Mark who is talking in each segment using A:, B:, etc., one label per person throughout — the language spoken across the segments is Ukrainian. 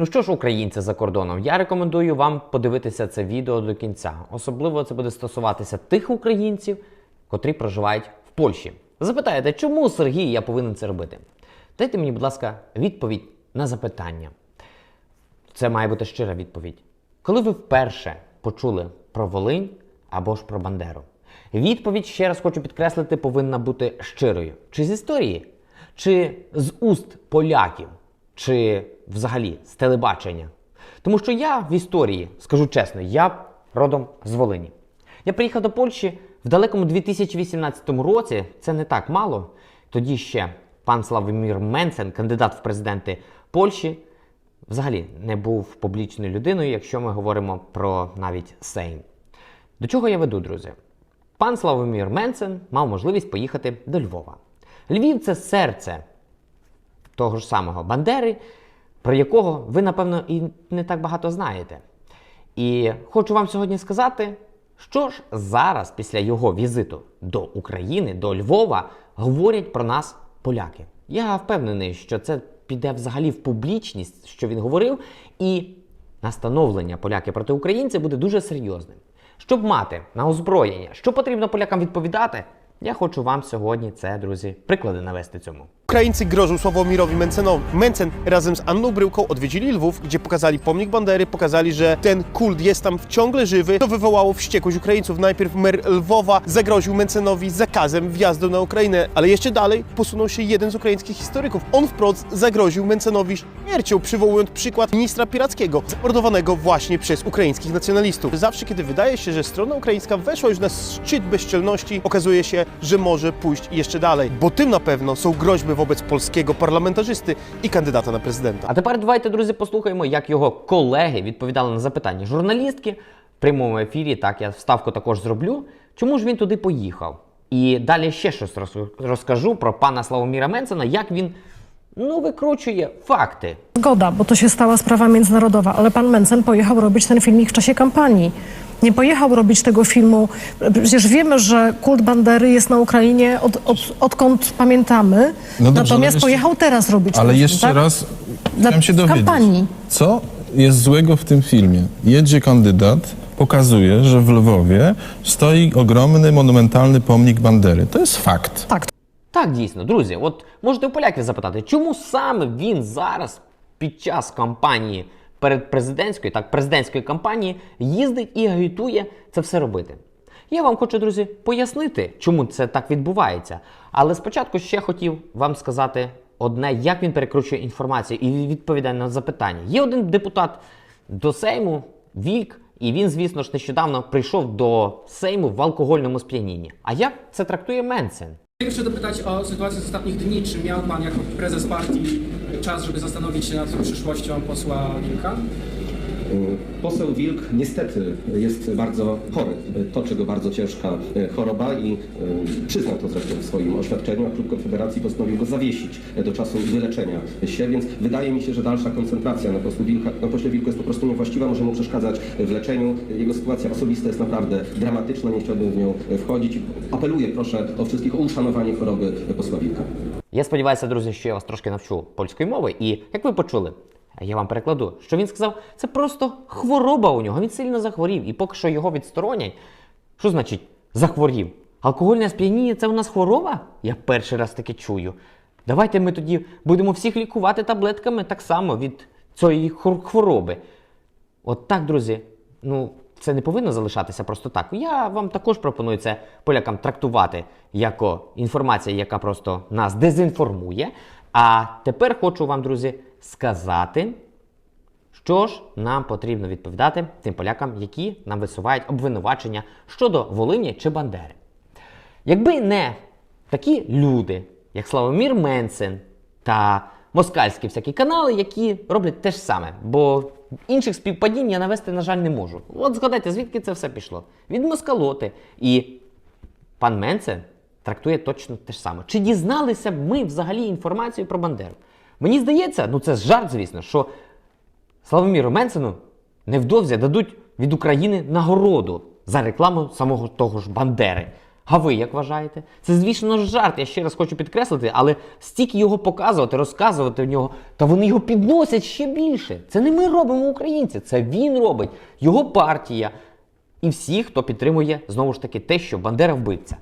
A: Ну що ж, українці за кордоном, я рекомендую вам подивитися це відео до кінця. Особливо це буде стосуватися тих українців, котрі проживають в Польщі. Запитаєте, чому Сергій я повинен це робити? Дайте мені, будь ласка, відповідь на запитання. Це має бути щира відповідь. Коли ви вперше почули про Волинь або ж про Бандеру? Відповідь, ще раз хочу підкреслити, повинна бути щирою. Чи з історії, чи з уст поляків, чи взагалі з телебачення. Тому що я в історії, скажу чесно, я родом з Волині. Я приїхав до Польщі в далекому 2018 році. Це не так мало. Тоді ще пан Славомір Менцен, кандидат в президенти Польщі, взагалі не був публічною людиною, якщо ми говоримо про навіть Сейм. До чого я веду, друзі? Пан Славомір Менцен мав можливість поїхати до Львова. Львів це серце того ж самого Бандери, про якого ви, напевно, і не так багато знаєте. І хочу вам сьогодні сказати, що ж зараз, після його візиту до України, до Львова, говорять про нас поляки. Я впевнений, що це піде взагалі в публічність, що він говорив, і настановлення поляки проти українців буде дуже серйозним. Щоб мати на озброєння, що потрібно полякам відповідати, я хочу вам сьогодні це, друзі, приклади навести цьому.
B: Ukraińcy grożą Sławomirowi Mencenowi. Mencen razem z Anną Bryłką odwiedzili Lwów, gdzie pokazali pomnik Bandery, pokazali, że ten kult jest tam ciągle żywy. To wywołało wściekłość Ukraińców. Najpierw mer Lwowa zagroził Mencenowi zakazem wjazdu na Ukrainę, ale jeszcze dalej posunął się jeden z ukraińskich historyków. On wprost zagroził Mencenowi śmiercią, przywołując przykład ministra pirackiego, zamordowanego właśnie przez ukraińskich nacjonalistów. Zawsze, kiedy wydaje się, że strona ukraińska weszła już na szczyt bezczelności, okazuje się, że może pójść jeszcze dalej, bo tym na pewno są groźby wobec polskiego parlamentarzysty i kandydata na prezydenta.
A: А тепер давайте, друзі, послухаємо, як його колеги відповідали на запитання журналістки в прямому ефірі. Так, я вставку також зроблю. Чому ж він туди поїхав? І далі ще щось розкажу про пана Славоміра Менцена, як він ну, викручує факти.
C: Zgoda, bo to się stała sprawa międzynarodowa, ale pan Mencen pojechał robić ten filmik w czasie kampanii. Nie pojechał robić tego filmu. Przecież wiemy, że kult Bandery jest na Ukrainie od, od, odkąd pamiętamy.
D: No dobrze, ale
C: Natomiast
D: jeszcze-
C: pojechał teraz robić
D: Ale
C: ten film,
D: jeszcze
C: tak?
D: raz
C: Dla-
D: chciałem się
C: w
D: dowiedzieć,
C: kampanii.
D: co jest złego w tym filmie? Jedzie kandydat, pokazuje, że w Lwowie stoi ogromny, monumentalny pomnik Bandery. To jest fakt.
C: Tak,
A: Так, дійсно, друзі, от можете у поляків запитати, чому саме він зараз під час кампанії перед президентською, так, президентської кампанії їздить і агітує це все робити. Я вам хочу, друзі, пояснити, чому це так відбувається. Але спочатку ще хотів вам сказати одне, як він перекручує інформацію і відповідає на запитання. Є один депутат до Сейму, Вільк, і він, звісно ж, нещодавно прийшов до Сейму в алкогольному сп'янінні. А як це трактує Менсен?
E: Dopytać o sytuację z ostatnich dni. Czy miał Pan jako prezes partii czas, żeby zastanowić się nad przyszłością posła Wilka?
F: Poseł Wilk niestety jest bardzo chory. Toczy go bardzo ciężka e, choroba i e, przyznał to zresztą w swoim oświadczeniu, a klub Konfederacji postanowił go zawiesić e, do czasu wyleczenia się, więc wydaje mi się, że dalsza koncentracja na, posłu Wilka, na pośle Wilku jest po prostu niewłaściwa, może mu przeszkadzać w leczeniu. Jego sytuacja osobista jest naprawdę dramatyczna, nie chciałbym w nią wchodzić. Apeluję proszę o wszystkich o uszanowanie choroby posła Wilka.
A: Я сподіваюся, друзі, що я вас трошки навчу польської мови. І як ви почули, я вам перекладу, що він сказав, це просто хвороба у нього. Він сильно захворів, і поки що його відсторонять. Що значить захворів? Алкогольне сп'яніння це у нас хвороба? Я перший раз таке чую. Давайте ми тоді будемо всіх лікувати таблетками так само від цієї хвороби. От так, друзі, ну це не повинно залишатися просто так. Я вам також пропоную це полякам трактувати як інформація, яка просто нас дезінформує. А тепер хочу вам, друзі, сказати, що ж нам потрібно відповідати тим полякам, які нам висувають обвинувачення щодо Волині чи Бандери. Якби не такі люди, як Славомір Менсен та москальські всякі канали, які роблять те ж саме, бо інших співпадінь я навести, на жаль, не можу. От згадайте, звідки це все пішло? Від москалоти. І пан Менсен трактує точно те ж саме. Чи дізналися б ми взагалі інформацію про Бандеру? Мені здається, ну це жарт, звісно, що Славоміру Менсену невдовзі дадуть від України нагороду за рекламу самого того ж Бандери. А ви як вважаєте? Це, звісно, жарт, я ще раз хочу підкреслити, але стільки його показувати, розказувати в нього, та вони його підносять ще більше. Це не ми робимо українці, це він робить, його партія і всі, хто підтримує знову ж таки те, що Бандера вбивця.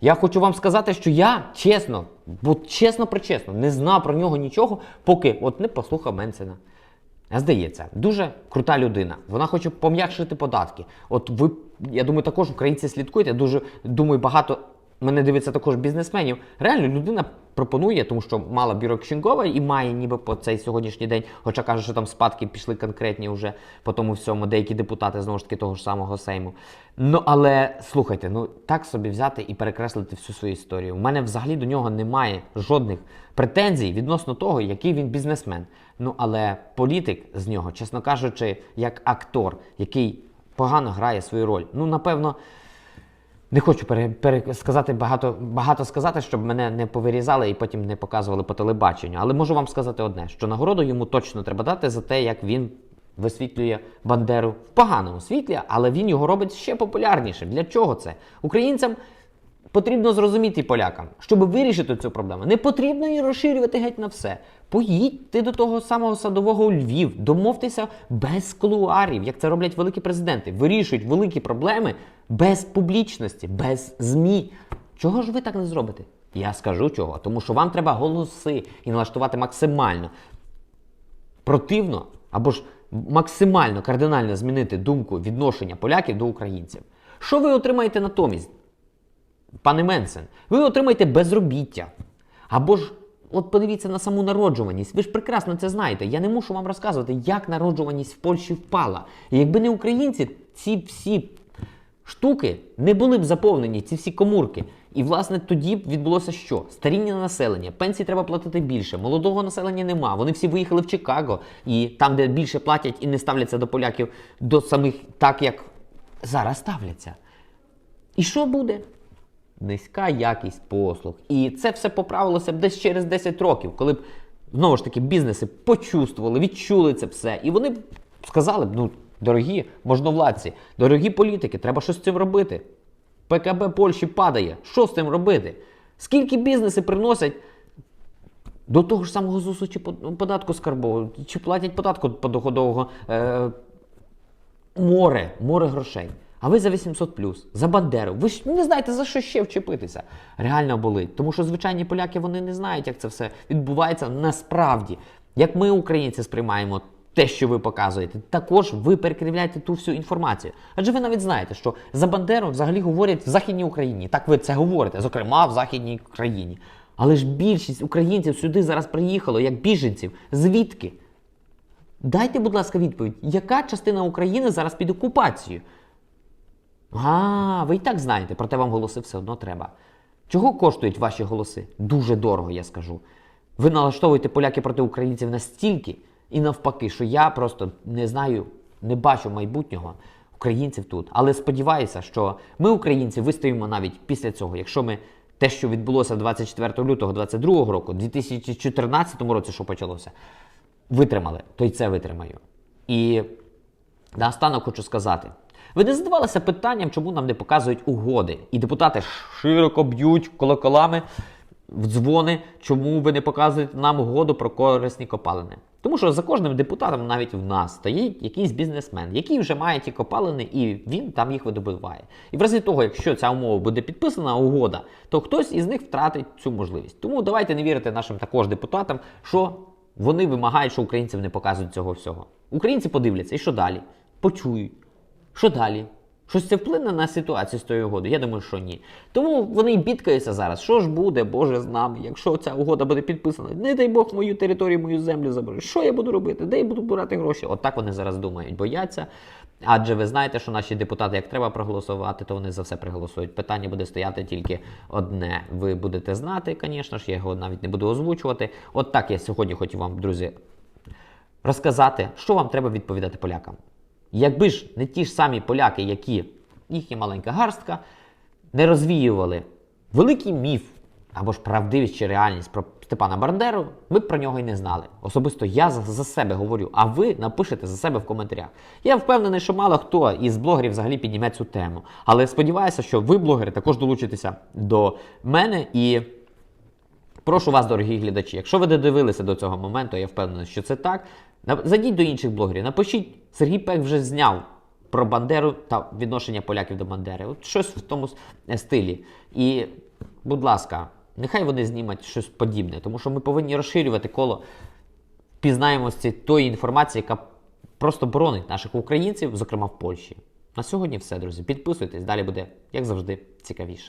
A: Я хочу вам сказати, що я чесно, бо чесно причесно, не знав про нього нічого, поки от не послухав Менцена. Здається, дуже крута людина. Вона хоче пом'якшити податки. От ви, я думаю, також українці слідкуєте. Дуже думаю, багато мене дивиться також бізнесменів. Реально людина пропонує, тому що мала бюро кишенькове і має ніби по цей сьогоднішній день, хоча каже, що там спадки пішли конкретні вже по тому всьому, деякі депутати знову ж таки того ж самого Сейму. Ну але слухайте, ну так собі взяти і перекреслити всю свою історію. У мене взагалі до нього немає жодних претензій відносно того, який він бізнесмен. Ну але політик з нього, чесно кажучи, як актор, який погано грає свою роль. Ну, напевно, не хочу пере, пере- сказати багато, багато сказати, щоб мене не повирізали і потім не показували по телебаченню. Але можу вам сказати одне: що нагороду йому точно треба дати за те, як він висвітлює Бандеру в поганому світлі, але він його робить ще популярнішим. Для чого це? Українцям потрібно зрозуміти полякам, щоб вирішити цю проблему. Не потрібно її розширювати геть на все. Поїдьте до того самого садового Львів, домовтеся без кулуарів, як це роблять великі президенти. Вирішують великі проблеми без публічності, без ЗМІ. Чого ж ви так не зробите? Я скажу чого. Тому що вам треба голоси і налаштувати максимально противно або ж максимально кардинально змінити думку відношення поляків до українців. Що ви отримаєте натомість? Пане Менсен, ви отримаєте безробіття. Або ж, от подивіться на саму народжуваність. Ви ж прекрасно це знаєте. Я не мушу вам розказувати, як народжуваність в Польщі впала. І якби не українці, ці всі штуки не були б заповнені, ці всі комурки. І власне тоді б відбулося що? Старіння населення, пенсії треба платити більше, молодого населення нема. Вони всі виїхали в Чикаго, і там, де більше платять і не ставляться до поляків до самих так, як зараз ставляться. І що буде? Низька якість послуг. І це все поправилося б десь через 10 років, коли б знову ж таки бізнеси почувствували, відчули це все. І вони б сказали б: ну, дорогі можновладці, дорогі політики, треба щось з цим робити. ПКБ Польщі падає. Що з цим робити? Скільки бізнеси приносять до того ж самого ЗУСу чи под- податку скарбового, чи платять податку подоходового е, море, море грошей. А ви за 800 плюс, за Бандеру. Ви ж не знаєте, за що ще вчепитися. Реально болить. Тому що звичайні поляки вони не знають, як це все відбувається насправді. Як ми, українці, сприймаємо те, що ви показуєте, також ви перекривляєте ту всю інформацію. Адже ви навіть знаєте, що за Бандеру взагалі говорять в Західній Україні. Так ви це говорите, зокрема в Західній країні. Але ж більшість українців сюди зараз приїхало як біженців. Звідки? Дайте, будь ласка, відповідь, яка частина України зараз під окупацією? А, ви і так знаєте, проте вам голоси все одно треба. Чого коштують ваші голоси? Дуже дорого, я скажу. Ви налаштовуєте поляки проти українців настільки і навпаки, що я просто не знаю, не бачу майбутнього українців тут. Але сподіваюся, що ми, українці, вистоїмо навіть після цього, якщо ми те, що відбулося 24 лютого 2022 року, 2014 році, що почалося, витримали, то й це витримаю. І наостанок хочу сказати. Ви не задавалися питанням, чому нам не показують угоди? І депутати широко б'ють колоколами в дзвони, чому ви не показуєте нам угоду про корисні копалини. Тому що за кожним депутатом, навіть в нас, стоїть якийсь бізнесмен, який вже має ті копалини, і він там їх видобуває. І в разі того, якщо ця умова буде підписана, угода, то хтось із них втратить цю можливість. Тому давайте не вірити нашим також депутатам, що вони вимагають, що українців не показують цього всього. Українці подивляться, і що далі? Почують. Що далі? Щось це вплине на ситуацію з тою угодою? Я думаю, що ні. Тому вони бідкаються зараз. Що ж буде, Боже з нами, якщо ця угода буде підписана? Не дай Бог мою територію, мою землю забере. Що я буду робити? Де я буду брати гроші? От вони зараз думають, бояться. Адже ви знаєте, що наші депутати, як треба проголосувати, то вони за все проголосують. Питання буде стояти тільки одне. Ви будете знати, звісно ж, я його навіть не буду озвучувати. От так я сьогодні хотів вам, друзі, розказати, що вам треба відповідати полякам. Якби ж не ті ж самі поляки, які їхня маленька гарстка, не розвіювали великий міф або ж правдивість чи реальність про Степана Бандеру, ви б про нього і не знали. Особисто я за себе говорю, а ви напишете за себе в коментарях. Я впевнений, що мало хто із блогерів взагалі підніме цю тему. Але сподіваюся, що ви, блогери, також долучитеся до мене і. Прошу вас, дорогі глядачі, якщо ви додивилися до цього моменту, я впевнений, що це так. Зайдіть до інших блогерів, напишіть, Сергій Пек вже зняв про Бандеру та відношення поляків до Бандери. От щось в тому е, стилі. І, будь ласка, нехай вони знімуть щось подібне, тому що ми повинні розширювати коло пізнаємості тої інформації, яка просто боронить наших українців, зокрема в Польщі. На сьогодні все, друзі. Підписуйтесь, далі буде, як завжди, цікавіше.